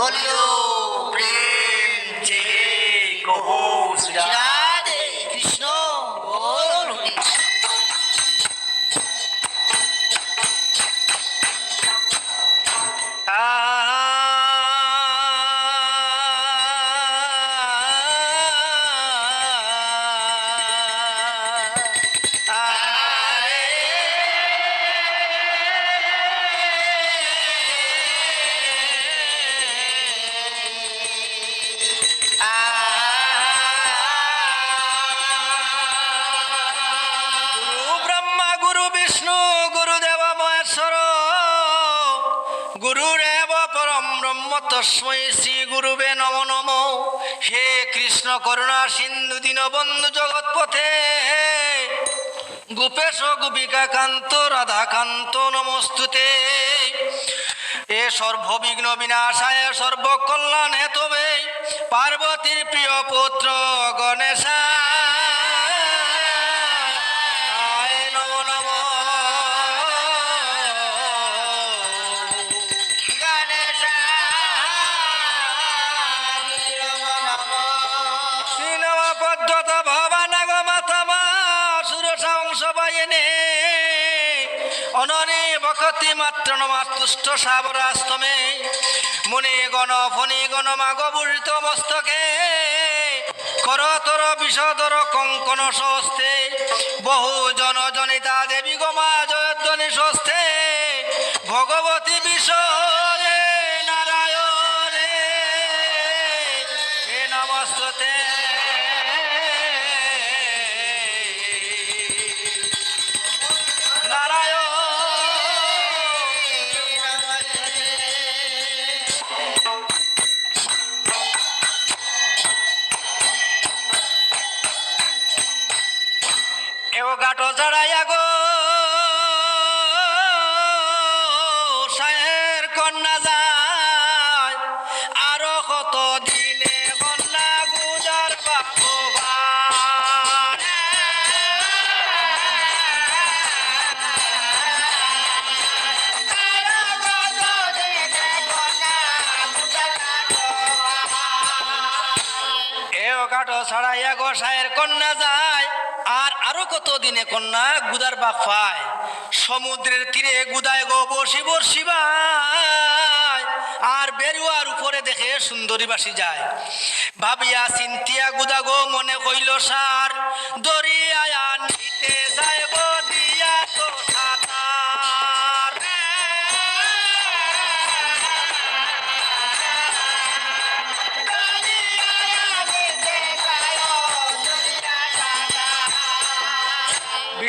বলিও গোপেশ গোপিকা কান্ত রাধাকান্ত নমস্তুতে। এ সর্ববিঘ্ন বিনাশায় সর্বকল্যাণ হেতবে পার্বতীর প্রিয় পুত্র গণেশা নমাতুষ্ট সাবরাস্তমে মনে গণ ফণি গণ মাগ বুড়িত মস্তকে করতর বিষদর কঙ্কন স্বস্তে বহু জন জনিতা দেবী গমা জয়ধ্বনি স্বস্তে ভগবতী বিশ্বরে কন্যা যায়, আর আরও কত দিনে কন্যা গুদার বাপ পায় সমুদ্রের তীরে গুদায় গো বসি বসি আর বেরুয়ার উপরে দেখে সুন্দরী বাসি যায়। ভাবিয়া চিন্তিয়া গুদা গো, মনে কইল সার, দরিয়ায় নিতে যায়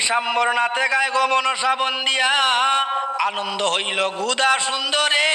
বিষাম্বর নাতে গায় গো মনসা বন্দিয়া। আনন্দ হইল গুদা সুন্দরে।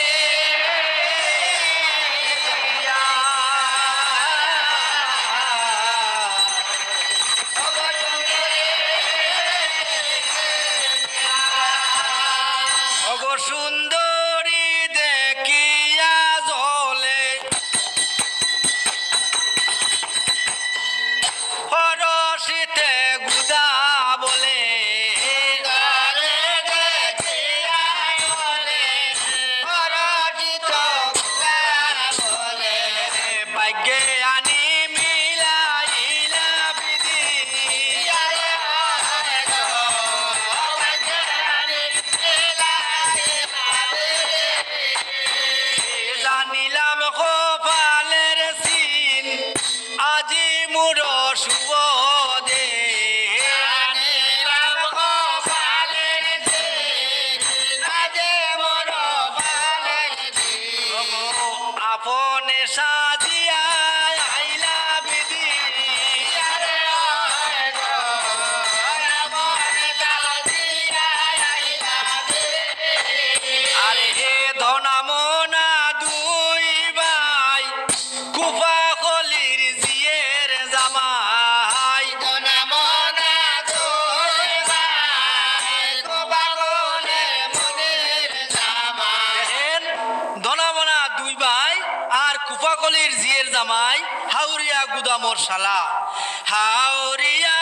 গুদামর শালা। হাউরিয়া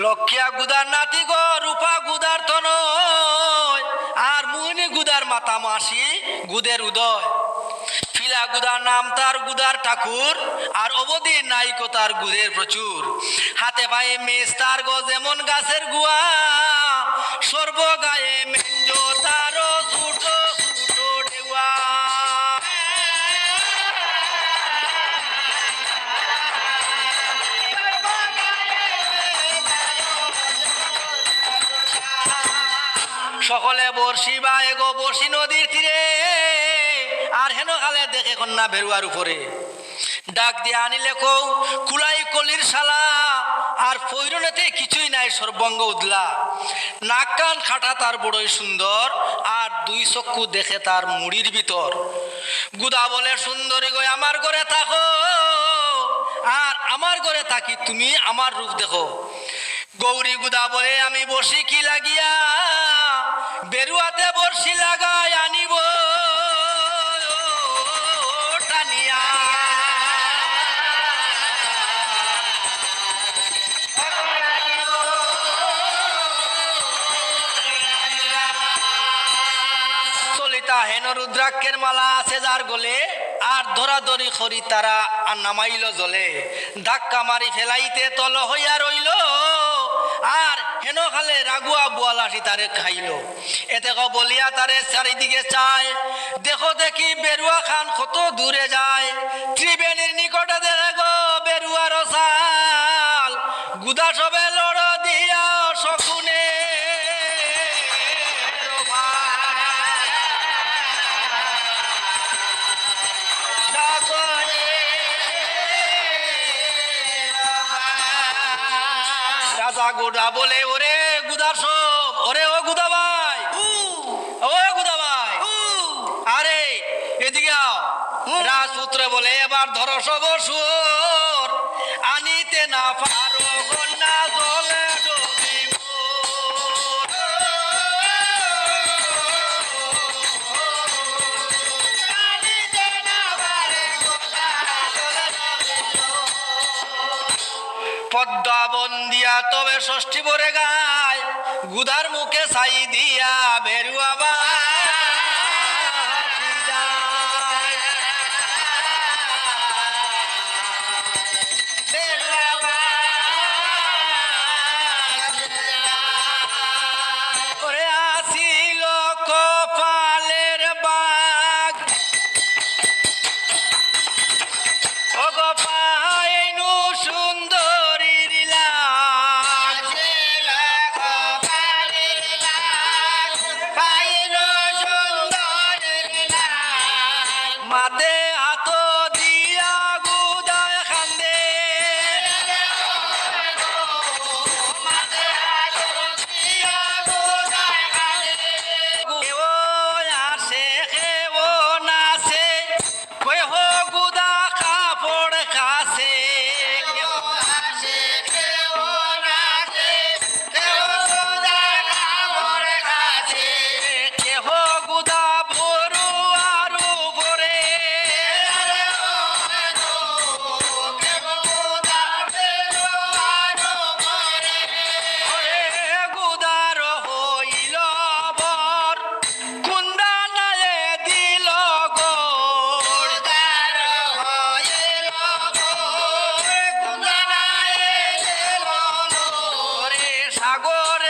লক্ষিয়া গুদার নাতি গো গুদের উদয়। ফিলা গুদার নাম তার গুদার ঠাকুর, আর অবধি নাইকো তার গুদের প্রচুর। হাতে পায়ে মেজ তার গো যেমন গাছের গুয়া সর্ব গায়ে সকলে বর্ষি বা এগো বর্ষি নদীর তীরে। আর হেন কালে দেখে কন্যা বেরুয়ার উপরে। ডাক দিয়ে আনিলে কৌ কুলাই কলির শালা, আর ফৈরনেতে কিছুই নাই সর্বঙ্গ উদলা। নাক কান খাটা তার বড়ই সুন্দর, আর দুই চক্ষু দেখে তার মুড়ির ভিতর। গুদা বলে, সুন্দরী গো, আমার ঘরে থাকো। আর আমার ঘরে থাকি তুমি আমার রূপ দেখো। গৌরী গুদা বলে, আমি বসি কি লাগিয়া? বেরুয়াতে বর্ষি লাগাই আনিব, টানিয়া। চলিতা হেন রুদ্রাক্ষের মালা আছে যার গলে, আর ধরাধরি খরি তারা আর নামাইল জলে। ধাক্কা মারি ফেলাইতে তল হইয়া রইল আর হেন খালে রাগুয়া বোয়ালাটি তারে খাইল। এতে বলিয়া তারে চারিদিকে চায়। দেখো দেখি বেরুয়া খান কত দূরে যায়। ত্রিবেণীর নিকটে দেখে বেরুয়ার সাল। গুদা সবে লড় গুদা বলে, ওরে গুদা সব, ওরে ও গুদা ভাই, ও গুদা ভাই, আরে, এদিকে আও। রাজপুত্র বলে, এবার ধরো সব সুর, আনিতে না পারো কন্যা ষষ্ঠী ভরে গায় গুদার মুখে সাই দিয়া বেরুয়া বাসি মাতে por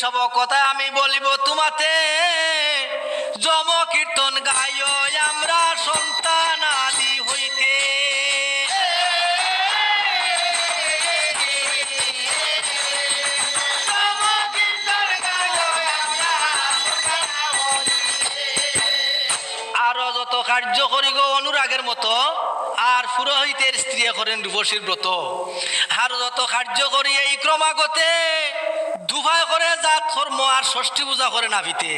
সব কথা আমি বলিব তোমাতে। যম কীর্তন গায় আমরা সন্তান আদি হইতে। আরও যত কার্য করি গো অনুরাগের মতো, আর পুরোহিতের স্ত্রী করেন রূপসীর ব্রত। আর যত কার্য করি এই ক্রমাগতে দুভাই করে জাত ধর্ম আর ষষ্ঠী পূজা করে নাভিতে।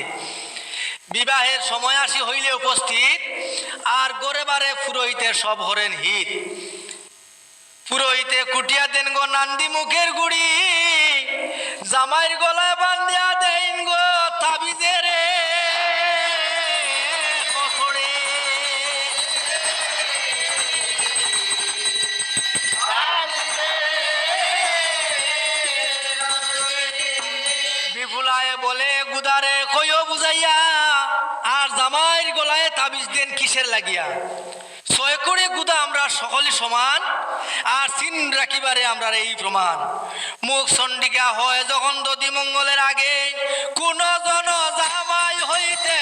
বিবাহের সময় আসি হইলে উপস্থিত, আর গড়ে বারে পুরোহিতের সব হরেন হিত। পুরোহিতে কুটিয়া দেন গো নান্দি মুখের গুড়ি, জামাইয়ের গলায় গুদারে কইও বুঝাইয়া, আর জামাইর গলায় তাবিজ দেন কিসের লাগিয়া? ছয় করে গুদা আমরা সকলে সমান, আর চিন রাখিবারে আমরা এই প্রমাণ। মুখ চণ্ডিকা হয় যখন দদি মঙ্গলের আগে, কোন জন জামাই হইতে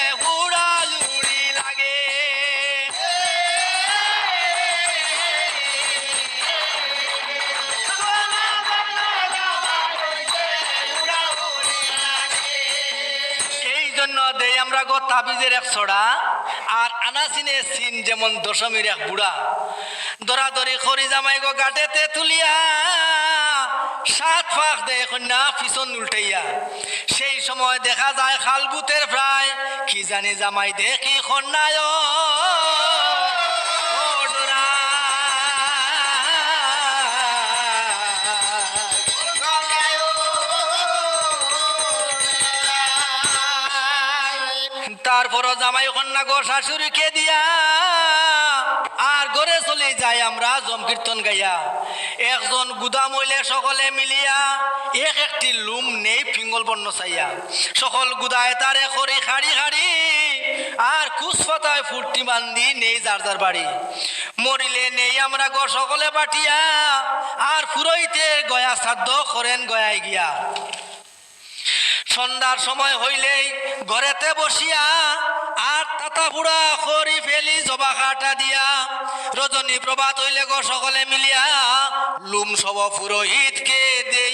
গো তাবিজের এক ছড়া আর আনাসিনে সিন যেমন দশমীর এক বুড়া। দরাদরি খরি জামাই গো গাটেতে তুলিয়া, সাত ফাঁক দেয় কন্যা পিছন উল্টাইয়া। সেই সময় দেখা যায় খালবুতের প্রায়, কি জানি জামাই দেখি কন্যায়। তারপর জামাই কন্যা গো শাশুড়িকে দিয়া? আর ঘরে চলে যাই আমরা জম কীর্তন গাইয়া। একজন গুদাম হইলে সকলে মিলিয়া এক একটি লুম নেই ফিঙ্গল বর্ণ চাইয়া। সকল গুদায় তারে খড়ি খাড়ি খাড়ি, আর কুচ পাতায় ফুর্তি বান্ধি নেই যার যার বাড়ি। মরিলে নেই আমরা গো সকলে বাটিয়া, আর ফুরইতে গয়া শ্রাদ্ধ করেন গয়ায় গিয়া। সন্ধ্যার সময় হইলেই ঘরেতে বসিয়া আর তাতা বুড়া খড়ি ফেলি জবা কাটা দিয়া। রজনী প্রভাত হইলে গো সকলে মিলিয়া, লুম সব পুরোহিতকে দেই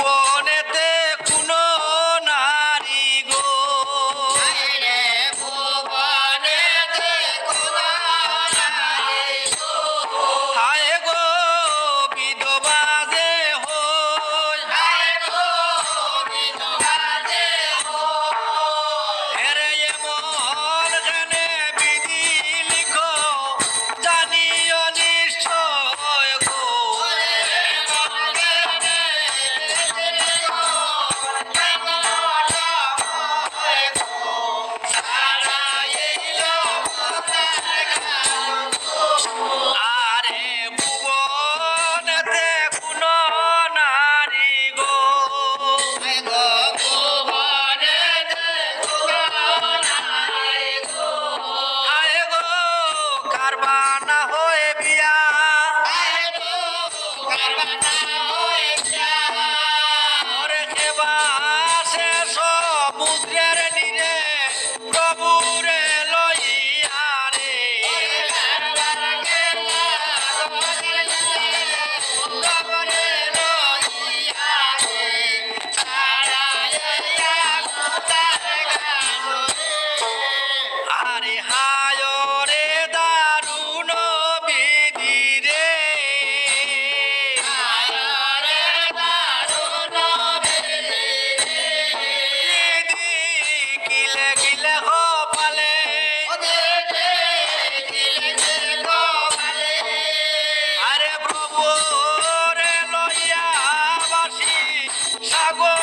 Whoa! Agua.